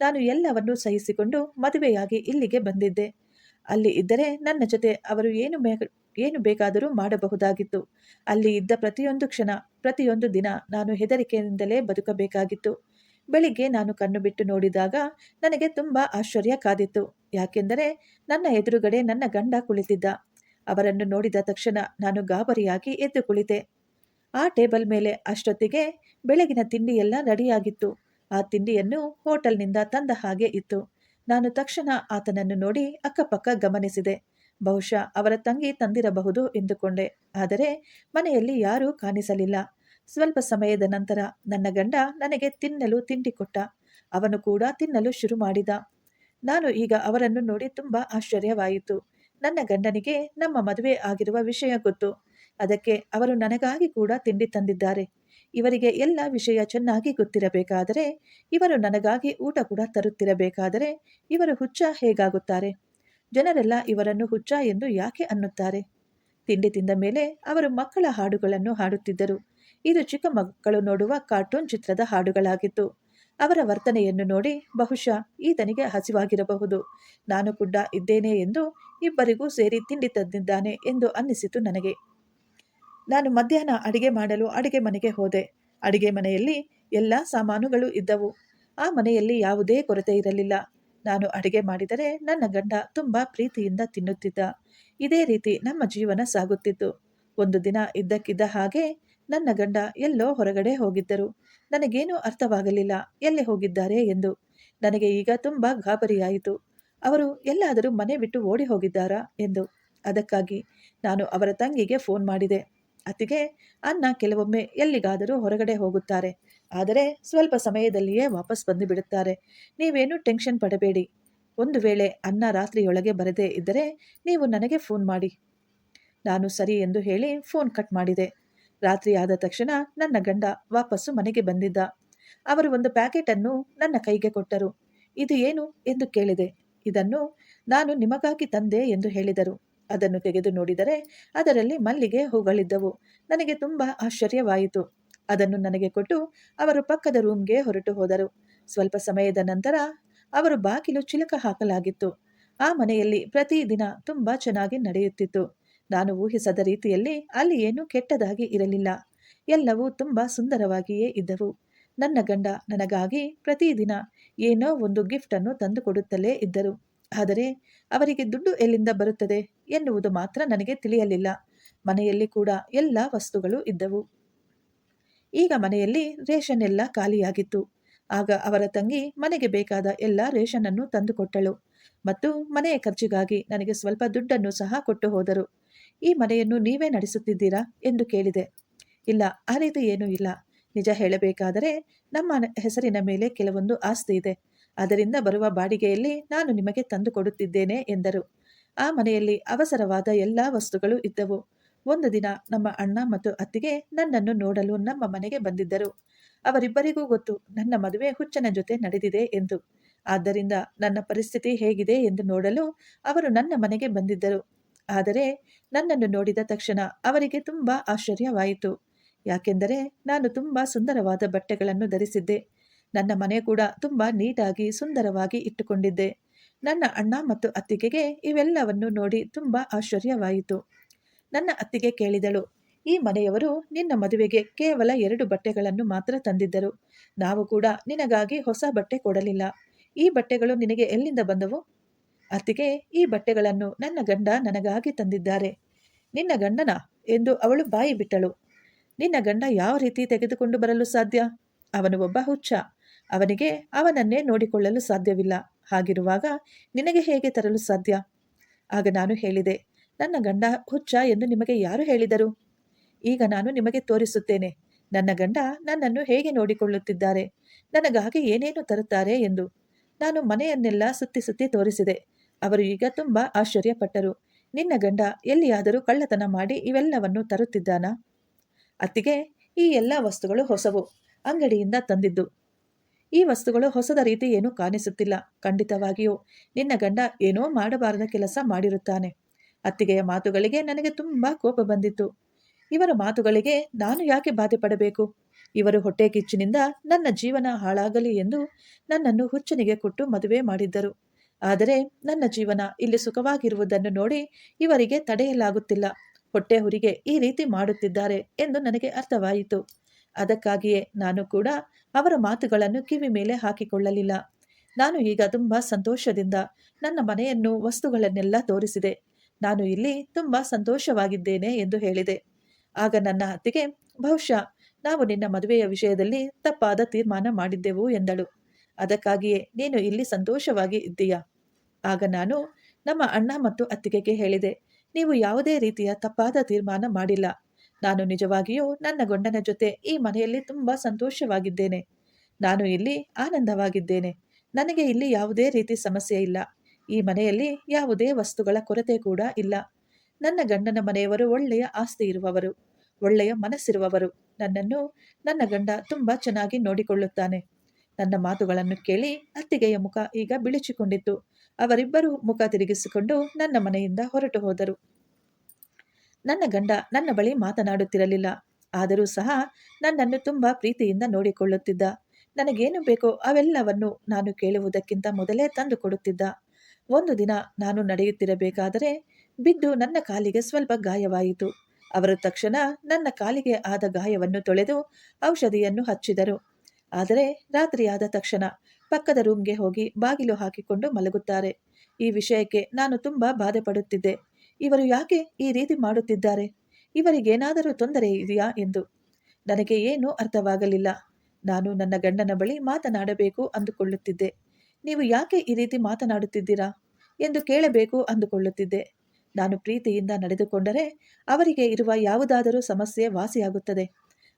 ನಾನು ಎಲ್ಲವನ್ನೂ ಸಹಿಸಿಕೊಂಡು ಮದುವೆಯಾಗಿ ಇಲ್ಲಿಗೆ ಬಂದಿದ್ದೆ. ಅಲ್ಲಿ ಇದ್ದರೆ ನನ್ನ ಜೊತೆ ಅವರು ಏನು ಏನು ಬೇಕಾದರೂ ಮಾಡಬಹುದಾಗಿತ್ತು. ಅಲ್ಲಿ ಇದ್ದ ಪ್ರತಿಯೊಂದು ಕ್ಷಣ, ಪ್ರತಿಯೊಂದು ದಿನ ನಾನು ಹೆದರಿಕೆಯಿಂದಲೇ ಬದುಕಬೇಕಾಗಿತ್ತು. ಬೆಳಿಗ್ಗೆ ನಾನು ಕಣ್ಣು ಬಿಟ್ಟು ನೋಡಿದಾಗ ನನಗೆ ತುಂಬ ಆಶ್ಚರ್ಯ ಕಾದಿತ್ತು. ಯಾಕೆಂದರೆ ನನ್ನ ಎದುರುಗಡೆ ನನ್ನ ಗಂಡ ಕುಳಿತಿದ್ದ. ಅವರನ್ನು ನೋಡಿದ ತಕ್ಷಣ ನಾನು ಗಾಬರಿಯಾಗಿ ಎದ್ದು ಕುಳಿತೆ. ಆ ಟೇಬಲ್ ಮೇಲೆ ಅಷ್ಟೊತ್ತಿಗೆ ಬೆಳಗಿನ ತಿಂಡಿಯೆಲ್ಲ ರೆಡಿಯಾಗಿತ್ತು. ಆ ತಿಂಡಿಯನ್ನು ಹೋಟೆಲ್ನಿಂದ ತಂದ ಹಾಗೆ ಇತ್ತು. ನಾನು ತಕ್ಷಣ ಆತನನ್ನು ನೋಡಿ ಅಕ್ಕಪಕ್ಕ ಗಮನಿಸಿದೆ. ಬಹುಶಃ ಅವರ ತಂಗಿ ತಂದಿರಬಹುದು ಎಂದುಕೊಂಡೆ. ಆದರೆ ಮನೆಯಲ್ಲಿ ಯಾರೂ ಕಾಣಿಸಲಿಲ್ಲ. ಸ್ವಲ್ಪ ಸಮಯದ ನಂತರ ನನ್ನ ಗಂಡ ನನಗೆ ತಿನ್ನಲು ತಿಂಡಿ ಕೊಟ್ಟ. ಅವನು ಕೂಡ ತಿನ್ನಲು ಶುರು ಮಾಡಿದ. ನಾನು ಈಗ ಅವರನ್ನು ನೋಡಿ ತುಂಬ ಆಶ್ಚರ್ಯವಾಯಿತು. ನನ್ನ ಗಂಡನಿಗೆ ನಮ್ಮ ಮದುವೆ ಆಗಿರುವ ವಿಷಯ ಗೊತ್ತು. ಅದಕ್ಕೆ ಅವರು ನನಗಾಗಿ ಕೂಡ ತಿಂಡಿ ತಂದಿದ್ದಾರೆ. ಇವರಿಗೆ ಎಲ್ಲ ವಿಷಯ ಚೆನ್ನಾಗಿ ಗೊತ್ತಿರಬೇಕಾದರೆ ಇವರು ನನಗಾಗಿ ಊಟ ಕೂಡ ತರುತ್ತಿರಬೇಕಾದರೆ ಇವರು ಹುಚ್ಚ ಹೇಗಾಗುತ್ತಾರೆ? ಜನರೆಲ್ಲ ಇವರನ್ನು ಹುಚ್ಚ ಎಂದು ಯಾಕೆ ಅನ್ನುತ್ತಾರೆ? ತಿಂಡಿ ತಿಂದ ಮೇಲೆ ಅವರು ಮಕ್ಕಳ ಹಾಡುಗಳನ್ನು ಹಾಡುತ್ತಿದ್ದರು. ಇದು ಚಿಕ್ಕ ಮಕ್ಕಳು ನೋಡುವ ಕಾರ್ಟೂನ್ ಚಿತ್ರದ ಹಾಡುಗಳಾಗಿತ್ತು. ಅವರ ವರ್ತನೆಯನ್ನು ನೋಡಿ ಬಹುಶಃ ಈತನಿಗೆ ಹಸಿವಾಗಿರಬಹುದು. ನಾನು ಕೂಡ ಇದ್ದೇನೆ ಎಂದು ಇಬ್ಬರಿಗೂ ಸೇರಿ ತಿಂಡಿ ತಂದಿದ್ದಾನೆ ಎಂದು ಅನ್ನಿಸಿತು ನನಗೆ. ನಾನು ಮಧ್ಯಾಹ್ನ ಅಡಿಗೆ ಮಾಡಲು ಅಡಿಗೆ ಮನೆಗೆ ಹೋದೆ. ಅಡಿಗೆ ಮನೆಯಲ್ಲಿ ಎಲ್ಲ ಸಾಮಾನುಗಳು ಇದ್ದವು. ಆ ಮನೆಯಲ್ಲಿ ಯಾವುದೇ ಕೊರತೆ ಇರಲಿಲ್ಲ. ನಾನು ಅಡಿಗೆ ಮಾಡಿದರೆ ನನ್ನ ಗಂಡ ತುಂಬ ಪ್ರೀತಿಯಿಂದ ತಿನ್ನುತ್ತಿದ್ದ. ಇದೇ ರೀತಿ ನಮ್ಮ ಜೀವನ ಸಾಗುತ್ತಿತ್ತು. ಒಂದು ದಿನ ಇದ್ದಕ್ಕಿದ್ದ ಹಾಗೆ ನನ್ನ ಗಂಡ ಎಲ್ಲೋ ಹೊರಗಡೆ ಹೋಗಿದ್ದರು. ನನಗೇನೂ ಅರ್ಥವಾಗಲಿಲ್ಲ, ಎಲ್ಲಿ ಹೋಗಿದ್ದಾರೆ ಎಂದು. ನನಗೆ ಈಗ ತುಂಬ ಗಾಬರಿಯಾಯಿತು. ಅವರು ಎಲ್ಲಾದರೂ ಮನೆ ಬಿಟ್ಟು ಓಡಿ ಹೋಗಿದ್ದಾರಾ ಎಂದು. ಅದಕ್ಕಾಗಿ ನಾನು ಅವರ ತಂಗಿಗೆ ಫೋನ್ ಮಾಡಿದೆ. ಅತ್ತಿಗೆ ಅನ್ನ ಕೆಲವೊಮ್ಮೆ ಎಲ್ಲಿಗಾದರೂ ಹೊರಗಡೆ ಹೋಗುತ್ತಾರೆ. ಆದರೆ ಸ್ವಲ್ಪ ಸಮಯದಲ್ಲಿಯೇ ವಾಪಸ್ ಬಂದು ಬಿಡುತ್ತಾರೆ ನೀವೇನು ಟೆನ್ಷನ್ ಪಡಬೇಡಿ. ಒಂದು ವೇಳೆ ಅನ್ನ ರಾತ್ರಿಯೊಳಗೆ ಬರದೇ ಇದ್ದರೆ ನೀವು ನನಗೆ ಫೋನ್ ಮಾಡಿ. ನಾನು ಸರಿ ಎಂದು ಹೇಳಿ ಫೋನ್ ಕಟ್ ಮಾಡಿದೆ. ರಾತ್ರಿ ಆದ ತಕ್ಷಣ ನನ್ನ ಗಂಡ ವಾಪಸ್ಸು ಮನೆಗೆ ಬಂದಿದ್ದ. ಅವರು ಒಂದು ಪ್ಯಾಕೆಟನ್ನು ನನ್ನ ಕೈಗೆ ಕೊಟ್ಟರು. ಇದು ಏನು ಎಂದು ಕೇಳಿದೆ. ಇದನ್ನು ನಾನು ನಿಮಗಾಗಿ ತಂದೆ ಎಂದು ಹೇಳಿದರು. ಅದನ್ನು ತೆಗೆದು ನೋಡಿದರೆ ಅದರಲ್ಲಿ ಮಲ್ಲಿಗೆ ಹೂಗಳಿದ್ದವು. ನನಗೆ ತುಂಬ ಆಶ್ಚರ್ಯವಾಯಿತು. ಅದನ್ನು ನನಗೆ ಕೊಟ್ಟು ಅವರು ಪಕ್ಕದ ರೂಮ್ಗೆ ಹೊರಟು ಹೋದರು. ಸ್ವಲ್ಪ ಸಮಯದ ನಂತರ ಅವರು ಬಾಗಿಲು ಚಿಲಕ ಹಾಕಲಾಗಿತ್ತು. ಆ ಮನೆಯಲ್ಲಿ ಪ್ರತಿದಿನ ತುಂಬ ಚೆನ್ನಾಗಿ ನಡೆಯುತ್ತಿತ್ತು. ನಾನು ಊಹಿಸದ ರೀತಿಯಲ್ಲಿ ಅಲ್ಲಿ ಏನೂ ಕೆಟ್ಟದಾಗಿ ಇರಲಿಲ್ಲ. ಎಲ್ಲವೂ ತುಂಬ ಸುಂದರವಾಗಿಯೇ ಇದ್ದವು. ನನ್ನ ಗಂಡ ನನಗಾಗಿ ಪ್ರತಿದಿನ ಏನೋ ಒಂದು ಗಿಫ್ಟನ್ನು ತಂದುಕೊಡುತ್ತಲೇ ಇದ್ದರು. ಆದರೆ ಅವರಿಗೆ ದುಡ್ಡು ಎಲ್ಲಿಂದ ಬರುತ್ತದೆ ಎನ್ನುವುದು ಮಾತ್ರ ನನಗೆ ತಿಳಿಯಲಿಲ್ಲ. ಮನೆಯಲ್ಲಿ ಕೂಡ ಎಲ್ಲ ವಸ್ತುಗಳು ಇದ್ದವು. ಈಗ ಮನೆಯಲ್ಲಿ ರೇಷನ್ ಎಲ್ಲ ಖಾಲಿಯಾಗಿತ್ತು. ಆಗ ಅವರ ತಂಗಿ ಮನೆಗೆ ಬೇಕಾದ ಎಲ್ಲ ರೇಷನ್ ಅನ್ನು ತಂದುಕೊಟ್ಟಳು ಮತ್ತು ಮನೆಯ ಖರ್ಚಿಗಾಗಿ ನನಗೆ ಸ್ವಲ್ಪ ದುಡ್ಡನ್ನು ಸಹ ಕೊಟ್ಟು ಹೋದರು. ಈ ಮನೆಯನ್ನು ನೀವೇ ನಡೆಸುತ್ತಿದ್ದೀರಾ ಎಂದು ಕೇಳಿದೆ. ಇಲ್ಲ, ಆ ರೀತಿ ಏನೂ ಇಲ್ಲ. ನಿಜ ಹೇಳಬೇಕಾದರೆ ನಮ್ಮ ಹೆಸರಿನ ಮೇಲೆ ಕೆಲವೊಂದು ಆಸ್ತಿ ಇದೆ. ಅದರಿಂದ ಬರುವ ಬಾಡಿಗೆಯಲ್ಲಿ ನಾನು ನಿಮಗೆ ತಂದು ಕೊಡುತ್ತಿದ್ದೇನೆ ಎಂದರು. ಆ ಮನೆಯಲ್ಲಿ ಅವಸರವಾದ ಎಲ್ಲ ವಸ್ತುಗಳು ಇದ್ದವು. ಒಂದು ದಿನ ನಮ್ಮ ಅಣ್ಣ ಮತ್ತು ಅತ್ತಿಗೆ ನನ್ನನ್ನು ನೋಡಲು ನಮ್ಮ ಮನೆಗೆ ಬಂದಿದ್ದರು. ಅವರಿಬ್ಬರಿಗೂ ಗೊತ್ತು, ನನ್ನ ಮದುವೆ ಹುಚ್ಚನ ಜೊತೆ ನಡೆದಿದೆ ಎಂದು. ಆದ್ದರಿಂದ ನನ್ನ ಪರಿಸ್ಥಿತಿ ಹೇಗಿದೆ ಎಂದು ನೋಡಲು ಅವರು ನನ್ನ ಮನೆಗೆ ಬಂದಿದ್ದರು. ಆದರೆ ನನ್ನನ್ನು ನೋಡಿದ ತಕ್ಷಣ ಅವರಿಗೆ ತುಂಬ ಆಶ್ಚರ್ಯವಾಯಿತು. ಯಾಕೆಂದರೆ ನಾನು ತುಂಬ ಸುಂದರವಾದ ಬಟ್ಟೆಗಳನ್ನು ಧರಿಸಿದ್ದೆ. ನನ್ನ ಮನೆ ಕೂಡ ತುಂಬ ನೀಟಾಗಿ ಸುಂದರವಾಗಿ ಇಟ್ಟುಕೊಂಡಿದ್ದೆ. ನನ್ನ ಅಣ್ಣ ಮತ್ತು ಅತ್ತಿಗೆಗೆ ಇವೆಲ್ಲವನ್ನು ನೋಡಿ ತುಂಬ ಆಶ್ಚರ್ಯವಾಯಿತು. ನನ್ನ ಅತ್ತಿಗೆ ಕೇಳಿದಳು, ಈ ಮನೆಯವರು ನಿನ್ನ ಮದುವೆಗೆ ಕೇವಲ ಎರಡು ಬಟ್ಟೆಗಳನ್ನು ಮಾತ್ರ ತಂದಿದ್ದರು. ನಾವು ಕೂಡ ನಿನಗಾಗಿ ಹೊಸ ಬಟ್ಟೆ ಕೊಡಲಿಲ್ಲ. ಈ ಬಟ್ಟೆಗಳು ನಿನಗೆ ಎಲ್ಲಿಂದ ಬಂದವು? ಅತ್ತಿಗೆ ಈ ಬಟ್ಟೆಗಳನ್ನು ನನ್ನ ಗಂಡ ನನಗಾಗಿ ತಂದಿದ್ದಾರೆ. ನಿನ್ನ ಗಂಡನ? ಎಂದು ಅವಳು ಬಾಯಿ ಬಿಟ್ಟಳು. ನಿನ್ನ ಗಂಡ ಯಾವ ರೀತಿ ತೆಗೆದುಕೊಂಡು ಬರಲು ಸಾಧ್ಯ? ಅವನು ಒಬ್ಬ ಹುಚ್ಚ. ಅವನಿಗೆ ಅವನನ್ನೇ ನೋಡಿಕೊಳ್ಳಲು ಸಾಧ್ಯವಿಲ್ಲ. ಹಾಗಿರುವಾಗ ನಿನಗೆ ಹೇಗೆ ತರಲು ಸಾಧ್ಯ? ಆಗ ನಾನು ಹೇಳಿದೆ, ನನ್ನ ಗಂಡ ಹುಚ್ಚ ಎಂದು ನಿಮಗೆ ಯಾರು ಹೇಳಿದರು? ಈಗ ನಾನು ನಿಮಗೆ ತೋರಿಸುತ್ತೇನೆ. ನನ್ನ ಗಂಡ ನನ್ನನ್ನು ಹೇಗೆ ನೋಡಿಕೊಳ್ಳುತ್ತಿದ್ದಾರೆ? ನನಗಾಗಿ ಏನೇನು ತರುತ್ತಾರೆ ಎಂದು. ನಾನು ಮನೆಯನ್ನೆಲ್ಲ ಸುತ್ತಿ ಸುತ್ತಿ ತೋರಿಸಿದೆ. ಅವರು ಈಗ ತುಂಬ ಆಶ್ಚರ್ಯಪಟ್ಟರು. ನಿನ್ನ ಗಂಡ ಎಲ್ಲಿಯಾದರೂ ಕಳ್ಳತನ ಮಾಡಿ ಇವೆಲ್ಲವನ್ನು ತರುತ್ತಿದ್ದಾನಾ? ಅತ್ತಿಗೆ, ಈ ಎಲ್ಲ ವಸ್ತುಗಳು ಹೊಸವು. ಅಂಗಡಿಯಿಂದ ತಂದಿದ್ದು. ಈ ವಸ್ತುಗಳು ಹೊಸದ ರೀತಿ ಏನೂ ಕಾಣಿಸುತ್ತಿಲ್ಲ. ಖಂಡಿತವಾಗಿಯೂ, ನಿನ್ನ ಗಂಡ ಏನೋ ಮಾಡಬಾರದ ಕೆಲಸ ಮಾಡಿರುತ್ತಾನೆ. ಅತ್ತಿಗೆಯ ಮಾತುಗಳಿಗೆ ನನಗೆ ತುಂಬ ಕೋಪ ಬಂದಿತ್ತು. ಇವರ ಮಾತುಗಳಿಗೆ ನಾನು ಯಾಕೆ ಬಾಧೆ ಪಡಬೇಕು? ಇವರು ಹೊಟ್ಟೆ ಕಿಚ್ಚಿನಿಂದ ನನ್ನ ಜೀವನ ಹಾಳಾಗಲಿ ಎಂದು ನನ್ನನ್ನು ಹುಚ್ಚನಿಗೆ ಕೊಟ್ಟು ಮದುವೆ ಮಾಡಿದ್ದರು. ಆದರೆ ನನ್ನ ಜೀವನ ಇಲ್ಲಿ ಸುಖವಾಗಿರುವುದನ್ನು ನೋಡಿ ಇವರಿಗೆ ತಡೆಯಲಾಗುತ್ತಿಲ್ಲ. ಹೊಟ್ಟೆ ಹುರಿಗೆ ಈ ರೀತಿ ಮಾಡುತ್ತಿದ್ದಾರೆ ಎಂದು ನನಗೆ ಅರ್ಥವಾಯಿತು. ಅದಕ್ಕಾಗಿಯೇ ನಾನು ಕೂಡ ಅವರ ಮಾತುಗಳನ್ನು ಕಿವಿ ಮೇಲೆ ಹಾಕಿಕೊಳ್ಳಲಿಲ್ಲ. ನಾನು ಈಗ ತುಂಬ ಸಂತೋಷದಿಂದ ನನ್ನ ಮನೆಯನ್ನು ವಸ್ತುಗಳನ್ನೆಲ್ಲ ತೋರಿಸಿದೆ. ನಾನು ಇಲ್ಲಿ ತುಂಬ ಸಂತೋಷವಾಗಿದ್ದೇನೆ ಎಂದು ಹೇಳಿದೆ. ಆಗ ನನ್ನ ಅತ್ತಿಗೆ, ಬಹುಶಃ ನಾವು ನಿನ್ನ ಮದುವೆಯ ವಿಷಯದಲ್ಲಿ ತಪ್ಪಾದ ತೀರ್ಮಾನ ಮಾಡಿದ್ದೆವು ಎಂದಳು. ಅದಕ್ಕಾಗಿಯೇ ನೀನು ಇಲ್ಲಿ ಸಂತೋಷವಾಗಿ ಇದ್ದೀಯಾ? ಆಗ ನಾನು ನಮ್ಮ ಅಣ್ಣ ಮತ್ತು ಅತ್ತಿಗೆಗೆ ಹೇಳಿದೆ, ನೀವು ಯಾವುದೇ ರೀತಿಯ ತಪ್ಪಾದ ತೀರ್ಮಾನ ಮಾಡಿಲ್ಲ. ನಾನು ನಿಜವಾಗಿಯೂ ನನ್ನ ಗಂಡನ ಜೊತೆ ಈ ಮನೆಯಲ್ಲಿ ತುಂಬ ಸಂತೋಷವಾಗಿದ್ದೇನೆ. ನಾನು ಇಲ್ಲಿ ಆನಂದವಾಗಿದ್ದೇನೆ. ನನಗೆ ಇಲ್ಲಿ ಯಾವುದೇ ರೀತಿ ಸಮಸ್ಯೆ ಇಲ್ಲ. ಈ ಮನೆಯಲ್ಲಿ ಯಾವುದೇ ವಸ್ತುಗಳ ಕೊರತೆ ಕೂಡ ಇಲ್ಲ. ನನ್ನ ಗಂಡನ ಮನೆಯವರು ಒಳ್ಳೆಯ ಆಸ್ತಿ ಇರುವವರು, ಒಳ್ಳೆಯ ಮನಸ್ಸಿರುವವರು. ನನ್ನನ್ನು ನನ್ನ ಗಂಡ ತುಂಬ ಚೆನ್ನಾಗಿ ನೋಡಿಕೊಳ್ಳುತ್ತಾನೆ. ನನ್ನ ಮಾತುಗಳನ್ನು ಕೇಳಿ ಅತ್ತಿಗೆಯ ಮುಖ ಈಗ ಬಿಳಿಚಿಕೊಂಡಿತ್ತು. ಅವರಿಬ್ಬರು ಮುಖ ತಿರುಗಿಸಿಕೊಂಡು ನನ್ನ ಮನೆಯಿಂದ ಹೊರಟು ಹೋದರು. ನನ್ನ ಗಂಡ ನನ್ನ ಬಳಿ ಮಾತನಾಡುತ್ತಿರಲಿಲ್ಲ. ಆದರೂ ಸಹ ನನ್ನನ್ನು ತುಂಬ ಪ್ರೀತಿಯಿಂದ ನೋಡಿಕೊಳ್ಳುತ್ತಿದ್ದ. ನನಗೇನು ಬೇಕೋ ಅವೆಲ್ಲವನ್ನು ನಾನು ಕೇಳುವುದಕ್ಕಿಂತ ಮೊದಲೇ ತಂದು ಕೊಡುತ್ತಿದ್ದ. ಒಂದು ದಿನ ನಾನು ನಡೆಯುತ್ತಿರಬೇಕಾದರೆ ಬಿದ್ದು ನನ್ನ ಕಾಲಿಗೆ ಸ್ವಲ್ಪ ಗಾಯವಾಯಿತು. ಅವರು ತಕ್ಷಣ ನನ್ನ ಕಾಲಿಗೆ ಆದ ಗಾಯವನ್ನು ತೊಳೆದು ಔಷಧಿಯನ್ನು ಹಚ್ಚಿದರು. ಆದರೆ ರಾತ್ರಿಯಾದ ತಕ್ಷಣ ಪಕ್ಕದ ರೂಮ್ಗೆ ಹೋಗಿ ಬಾಗಿಲು ಹಾಕಿಕೊಂಡು ಮಲಗುತ್ತಾರೆ. ಈ ವಿಷಯಕ್ಕೆ ನಾನು ತುಂಬ ಬಾಧೆ ಇವರು ಯಾಕೆ ಈ ರೀತಿ ಮಾಡುತ್ತಿದ್ದಾರೆ? ಇವರಿಗೇನಾದರೂ ತೊಂದರೆ ಇದೆಯಾ ಎಂದು. ನನಗೆ ಏನೂ ಅರ್ಥವಾಗಲಿಲ್ಲ. ನಾನು ನನ್ನ ಗಂಡನ ಬಳಿ ಮಾತನಾಡಬೇಕು ಅಂದುಕೊಳ್ಳುತ್ತಿದ್ದೆ. ನೀವು ಯಾಕೆ ಈ ರೀತಿ ಮಾತನಾಡುತ್ತಿದ್ದೀರಾ? ಎಂದು ಕೇಳಬೇಕು ಅಂದುಕೊಳ್ಳುತ್ತಿದ್ದೆ. ನಾನು ಪ್ರೀತಿಯಿಂದ ನಡೆದುಕೊಂಡರೆ ಅವರಿಗೆ ಇರುವ ಯಾವುದಾದರೂ ಸಮಸ್ಯೆ ವಾಸಿಯಾಗುತ್ತದೆ.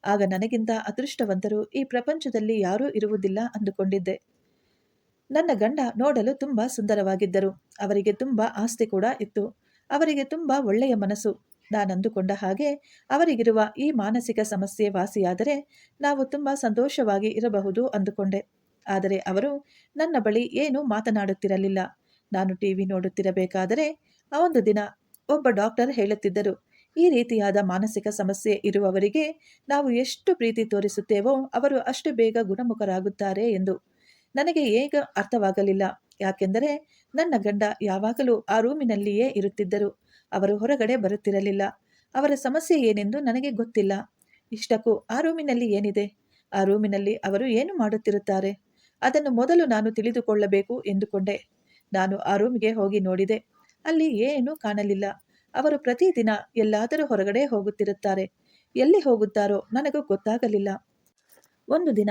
ಆಗ ನನಗಿಂತ ಅದೃಷ್ಟವಂತರು ಈ ಪ್ರಪಂಚದಲ್ಲಿ ಯಾರೂ ಇರುವುದಿಲ್ಲ ಅಂದುಕೊಂಡಿದ್ದೆ. ನನ್ನ ಗಂಡ ನೋಡಲು ತುಂಬ ಸುಂದರವಾಗಿದ್ದರು. ಅವರಿಗೆ ತುಂಬ ಆಸ್ತಿ ಕೂಡ ಇತ್ತು. ಅವರಿಗೆ ತುಂಬ ಒಳ್ಳೆಯ ಮನಸ್ಸು. ನಾನಂದುಕೊಂಡ ಹಾಗೆ ಅವರಿಗಿರುವ ಈ ಮಾನಸಿಕ ಸಮಸ್ಯೆ ವಾಸಿಯಾದರೆ ನಾವು ತುಂಬ ಸಂತೋಷವಾಗಿ ಇರಬಹುದು ಅಂದುಕೊಂಡೆ. ಆದರೆ ಅವರು ನನ್ನ ಬಳಿ ಏನೂ ಮಾತನಾಡುತ್ತಿರಲಿಲ್ಲ. ನಾನು ಟಿ ವಿ ನೋಡುತ್ತಿರಬೇಕಾದರೆ ಒಂದು ದಿನ ಒಬ್ಬ ಡಾಕ್ಟರ್ ಹೇಳುತ್ತಿದ್ದರು, ಈ ರೀತಿಯಾದ ಮಾನಸಿಕ ಸಮಸ್ಯೆ ಇರುವವರಿಗೆ ನಾವು ಎಷ್ಟು ಪ್ರೀತಿ ತೋರಿಸುತ್ತೇವೋ ಅವರು ಅಷ್ಟು ಬೇಗ ಗುಣಮುಖರಾಗುತ್ತಾರೆ ಎಂದು. ನನಗೆ ಹೇಗ ಅರ್ಥವಾಗಲಿಲ್ಲ. ಯಾಕೆಂದರೆ ನನ್ನ ಗಂಡ ಯಾವಾಗಲೂ ಆ ರೂಮಿನಲ್ಲಿಯೇ ಇರುತ್ತಿದ್ದರು. ಅವರು ಹೊರಗಡೆ ಬರುತ್ತಿರಲಿಲ್ಲ. ಅವರ ಸಮಸ್ಯೆ ಏನೆಂದು ನನಗೆ ಗೊತ್ತಿಲ್ಲ. ಇಷ್ಟಕ್ಕೂ ಆ ರೂಮಿನಲ್ಲಿ ಏನಿದೆ? ಆ ರೂಮಿನಲ್ಲಿ ಅವರು ಏನು ಮಾಡುತ್ತಿರುತ್ತಾರೆ? ಅದನ್ನು ಮೊದಲು ನಾನು ತಿಳಿದುಕೊಳ್ಳಬೇಕು ಎಂದುಕೊಂಡೆ. ನಾನು ಆ ರೂಮಿಗೆ ಹೋಗಿ ನೋಡಿದೆ. ಅಲ್ಲಿ ಏನೂ ಕಾಣಲಿಲ್ಲ. ಅವರು ಪ್ರತಿದಿನ ಎಲ್ಲಾದರೂ ಹೊರಗಡೆ ಹೋಗುತ್ತಿರುತ್ತಾರೆ. ಎಲ್ಲಿ ಹೋಗುತ್ತಾರೋ ನನಗೂ ಗೊತ್ತಾಗಲಿಲ್ಲ. ಒಂದು ದಿನ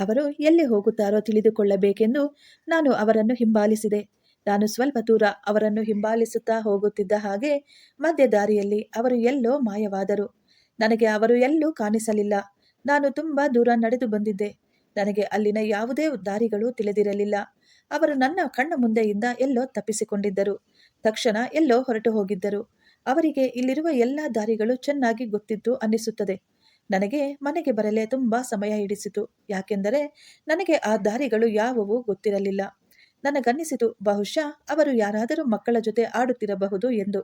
ಅವರು ಎಲ್ಲಿ ಹೋಗುತ್ತಾರೋ ತಿಳಿದುಕೊಳ್ಳಬೇಕೆಂದು ನಾನು ಅವರನ್ನು ಹಿಂಬಾಲಿಸಿದೆ. ನಾನು ಸ್ವಲ್ಪ ದೂರ ಅವರನ್ನು ಹಿಂಬಾಲಿಸುತ್ತಾ ಹೋಗುತ್ತಿದ್ದ ಹಾಗೆ ಮಧ್ಯ ದಾರಿಯಲ್ಲಿ ಅವರು ಎಲ್ಲೋ ಮಾಯವಾದರು. ನನಗೆ ಅವರು ಎಲ್ಲೂ ಕಾಣಿಸಲಿಲ್ಲ. ನಾನು ತುಂಬ ದೂರ ನಡೆದು ಬಂದಿದ್ದೆ. ನನಗೆ ಅಲ್ಲಿನ ಯಾವುದೇ ದಾರಿಗಳು ತಿಳಿದಿರಲಿಲ್ಲ. ಅವರು ನನ್ನ ಕಣ್ಣ ಮುಂದೆಯಿಂದ ಎಲ್ಲೋ ತಪ್ಪಿಸಿಕೊಂಡಿದ್ದರು. ತಕ್ಷಣ ಎಲ್ಲೋ ಹೊರಟು ಹೋಗಿದ್ದರು. ಅವರಿಗೆ ಇಲ್ಲಿರುವ ಎಲ್ಲ ದಾರಿಗಳು ಚೆನ್ನಾಗಿ ಗೊತ್ತಿದ್ದು ಅನ್ನಿಸುತ್ತದೆ. ನನಗೆ ಮನೆಗೆ ಬರಲೇ ತುಂಬ ಸಮಯ ಹಿಡಿಸಿತು. ಯಾಕೆಂದರೆ ನನಗೆ ಆ ದಾರಿಗಳು ಯಾವುವು ಗೊತ್ತಿರಲಿಲ್ಲ. ನನಗನ್ನಿಸಿತು, ಬಹುಶಃ ಅವರು ಯಾರಾದರೂ ಮಕ್ಕಳ ಜೊತೆ ಆಡುತ್ತಿರಬಹುದು ಎಂದು.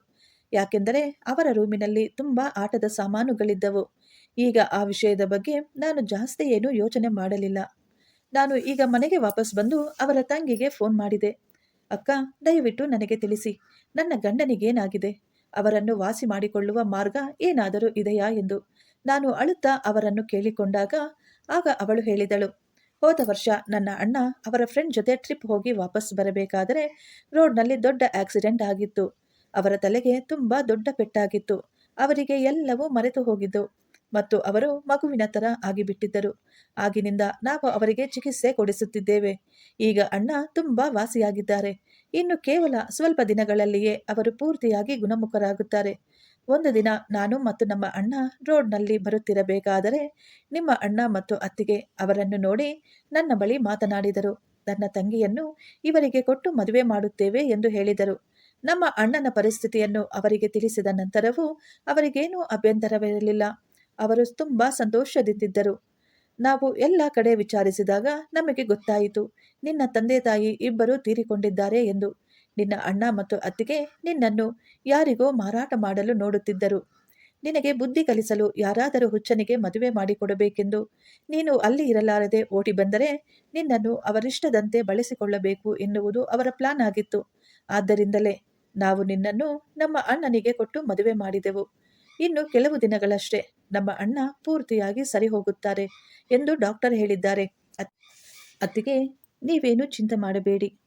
ಯಾಕೆಂದರೆ ಅವರ ರೂಮಿನಲ್ಲಿ ತುಂಬ ಆಟದ ಸಾಮಾನುಗಳಿದ್ದವು. ಈಗ ಆ ವಿಷಯದ ಬಗ್ಗೆ ನಾನು ಜಾಸ್ತಿ ಏನೂ ಯೋಚನೆ ಮಾಡಲಿಲ್ಲ. ನಾನು ಈಗ ಮನೆಗೆ ವಾಪಸ್ ಬಂದು ಅವರ ತಂಗಿಗೆ ಫೋನ್ ಮಾಡಿದೆ. ಅಕ್ಕ, ದಯವಿಟ್ಟು ನನಗೆ ತಿಳಿಸಿ. ನನ್ನ ಗಂಡನಿಗೇನಾಗಿದೆ? ಅವರನ್ನು ವಾಸಿ ಮಾಡಿಕೊಳ್ಳುವ ಮಾರ್ಗ ಏನಾದರೂ ಇದೆಯಾ? ಎಂದು. ನಾನು ಅಳುತ್ತಾ ಅವರನ್ನು ಕೇಳಿಕೊಂಡಾಗ ಆಗ ಅವಳು ಹೇಳಿದಳು, ಹೋದ ವರ್ಷ ನನ್ನ ಅಣ್ಣ ಅವರ ಫ್ರೆಂಡ್ ಜೊತೆ ಟ್ರಿಪ್ ಹೋಗಿ ವಾಪಸ್ ಬರಬೇಕಾದರೆ ರೋಡ್ನಲ್ಲಿ ದೊಡ್ಡ ಆಕ್ಸಿಡೆಂಟ್ ಆಗಿತ್ತು. ಅವರ ತಲೆಗೆ ತುಂಬ ದೊಡ್ಡ ಪೆಟ್ಟಾಗಿತ್ತು. ಅವರಿಗೆ ಎಲ್ಲವೂ ಮರೆತು ಹೋಗಿದ್ದು ಮತ್ತು ಅವರು ಮಗುವಿನ ಥರ ಆಗಿಬಿಟ್ಟಿದ್ದರು. ಆಗಿನಿಂದ ನಾವು ಅವರಿಗೆ ಚಿಕಿತ್ಸೆ ಕೊಡಿಸುತ್ತಿದ್ದೇವೆ. ಈಗ ಅಣ್ಣ ತುಂಬ ವಾಸಿಯಾಗಿದ್ದಾರೆ. ಇನ್ನು ಕೇವಲ ಸ್ವಲ್ಪ ದಿನಗಳಲ್ಲಿಯೇ ಅವರು ಪೂರ್ತಿಯಾಗಿ ಗುಣಮುಖರಾಗುತ್ತಾರೆ. ಒಂದು ದಿನ ನಾನು ಮತ್ತು ನಮ್ಮ ಅಣ್ಣ ರೋಡ್ನಲ್ಲಿ ಬರುತ್ತಿರಬೇಕಾದರೆ ನಿಮ್ಮ ಅಣ್ಣ ಮತ್ತು ಅತ್ತಿಗೆ ಅವರನ್ನು ನೋಡಿ ನನ್ನ ಬಳಿ ಮಾತನಾಡಿದರು. ನನ್ನ ತಂಗಿಯನ್ನು ಇವರಿಗೆ ಕೊಟ್ಟು ಮದುವೆ ಮಾಡುತ್ತೇವೆ ಎಂದು ಹೇಳಿದರು. ನಮ್ಮ ಅಣ್ಣನ ಪರಿಸ್ಥಿತಿಯನ್ನು ಅವರಿಗೆ ತಿಳಿಸಿದ ನಂತರವೂ ಅವರಿಗೇನೂ ಅಭ್ಯಂತರವಿರಲಿಲ್ಲ. ಅವರು ತುಂಬ ಸಂತೋಷದಿಂದಿದ್ದರು. ನಾವು ಎಲ್ಲ ಕಡೆ ವಿಚಾರಿಸಿದಾಗ ನಮಗೆ ಗೊತ್ತಾಯಿತು, ನಿನ್ನ ತಂದೆ ತಾಯಿ ಇಬ್ಬರು ತೀರಿಕೊಂಡಿದ್ದಾರೆ ಎಂದು. ನಿನ್ನ ಅಣ್ಣ ಮತ್ತು ಅತ್ತಿಗೆ ನಿನ್ನನ್ನು ಯಾರಿಗೋ ಮಾರಾಟ ಮಾಡಲು ನೋಡುತ್ತಿದ್ದರು. ನಿನಗೆ ಬುದ್ಧಿ ಕಲಿಸಲು ಯಾರಾದರೂ ಹುಚ್ಚನಿಗೆ ಮದುವೆ ಮಾಡಿಕೊಡಬೇಕೆಂದು ನೀನು ಅಲ್ಲಿ ಇರಲಾರದೆ ಓಡಿ ಬಂದರೆ ನಿನ್ನನ್ನು ಅವರಿಷ್ಟದಂತೆ ಬಳಸಿಕೊಳ್ಳಬೇಕು ಎನ್ನುವುದು ಅವರ ಪ್ಲಾನ್ ಆಗಿತ್ತು. ಆದ್ದರಿಂದಲೇ ನಾವು ನಿನ್ನನ್ನು ನಮ್ಮ ಅಣ್ಣನಿಗೆ ಕೊಟ್ಟು ಮದುವೆ ಮಾಡಿದೆವು. ಇನ್ನು ಕೆಲವು ದಿನಗಳಷ್ಟೇ ನಮ್ಮ ಅಣ್ಣ ಪೂರ್ತಿಯಾಗಿ ಸರಿ ಹೋಗುತ್ತಾರೆ ಎಂದು ಡಾಕ್ಟರ್ ಹೇಳಿದ್ದಾರೆ. ಅತ್- ಅತ್ತಿಗೆ ನೀವೇನು ಚಿಂತೆ ಮಾಡಬೇಡಿ.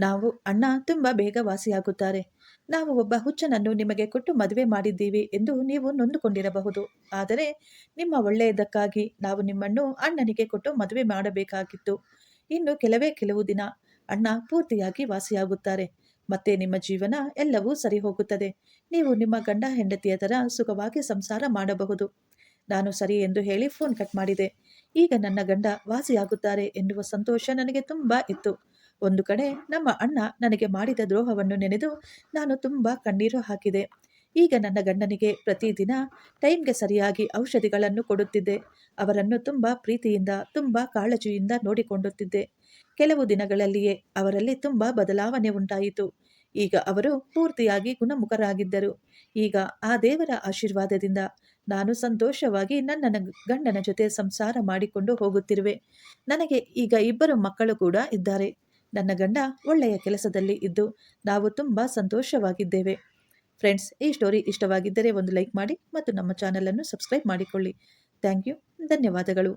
ನಾವು ಅಣ್ಣ ತುಂಬ ಬೇಗ ವಾಸಿಯಾಗುತ್ತಾರೆ ನಾವು ಒಬ್ಬ ಹುಚ್ಚನನ್ನು ನಿಮಗೆ ಕೊಟ್ಟು ಮದುವೆ ಮಾಡಿದ್ದೀವಿ ಎಂದು ನೀವು ನೊಂದುಕೊಂಡಿರಬಹುದು. ಆದರೆ ನಿಮ್ಮ ಒಳ್ಳೆಯದಕ್ಕಾಗಿ ನಾವು ನಿಮ್ಮನ್ನು ಅಣ್ಣನಿಗೆ ಕೊಟ್ಟು ಮದುವೆ ಮಾಡಬೇಕಾಗಿತ್ತು. ಇನ್ನು ಕೆಲವೇ ಕೆಲವು ದಿನ ಅಣ್ಣ ಪೂರ್ತಿಯಾಗಿ ವಾಸಿಯಾಗುತ್ತಾರೆ. ಮತ್ತೆ ನಿಮ್ಮ ಜೀವನ ಎಲ್ಲವೂ ಸರಿ ಹೋಗುತ್ತದೆ ನೀವು ನಿಮ್ಮ ಗಂಡ ಹೆಂಡತಿಯ ಥರ ಸುಖವಾಗಿ ಸಂಸಾರ ಮಾಡಬಹುದು. ನಾನು ಸರಿ ಎಂದು ಹೇಳಿ ಫೋನ್ ಕಟ್ ಮಾಡಿದೆ. ಈಗ ನನ್ನ ಗಂಡ ವಾಸಿಯಾಗುತ್ತಾರೆ ಎನ್ನುವ ಸಂತೋಷ ನನಗೆ ತುಂಬ ಇತ್ತು. ಒಂದು ಕಡೆ ನಮ್ಮ ಅಣ್ಣ ನನಗೆ ಮಾಡಿದ ದ್ರೋಹವನ್ನು ನೆನೆದು ನಾನು ತುಂಬ ಕಣ್ಣೀರು ಹಾಕಿದೆ. ಈಗ ನನ್ನ ಗಂಡನಿಗೆ ಪ್ರತಿದಿನ ಟೈಮ್ಗೆ ಸರಿಯಾಗಿ ಔಷಧಿಗಳನ್ನು ಕೊಡುತ್ತಿದ್ದೆ. ಅವರನ್ನು ತುಂಬ ಪ್ರೀತಿಯಿಂದ, ತುಂಬ ಕಾಳಜಿಯಿಂದ ನೋಡಿಕೊಂಡುತ್ತಿದ್ದೆ ಕೆಲವು ದಿನಗಳಲ್ಲಿಯೇ ಅವರಲ್ಲಿ ತುಂಬ ಬದಲಾವಣೆ ಉಂಟಾಯಿತು. ಈಗ ಅವರು ಪೂರ್ತಿಯಾಗಿ ಗುಣಮುಖರಾಗಿದ್ದರು. ಈಗ ಆ ದೇವರ ಆಶೀರ್ವಾದದಿಂದ ನಾನು ಸಂತೋಷವಾಗಿ ನನ್ನ ಗಂಡನ ಜೊತೆ ಸಂಸಾರ ಮಾಡಿಕೊಂಡು ಹೋಗುತ್ತಿರುವೆ. ನನಗೆ ಈಗ ಇಬ್ಬರು ಮಕ್ಕಳು ಕೂಡ ಇದ್ದಾರೆ. ನನ್ನ ಗಂಡ ಒಳ್ಳೆಯ ಕೆಲಸದಲ್ಲಿ ಇದ್ದು ನಾವು ತುಂಬ ಸಂತೋಷವಾಗಿದ್ದೇವೆ. ಫ್ರೆಂಡ್ಸ್ ಈ ಸ್ಟೋರಿ ಇಷ್ಟವಾಗಿದ್ದರೆ ಒಂದು ಲೈಕ್ ಮಾಡಿ ಮತ್ತು ನಮ್ಮ ಚಾನಲನ್ನು ಸಬ್ಸ್ಕ್ರೈಬ್ ಮಾಡಿಕೊಳ್ಳಿ. ಥ್ಯಾಂಕ್ ಯು ಧನ್ಯವಾದಗಳು.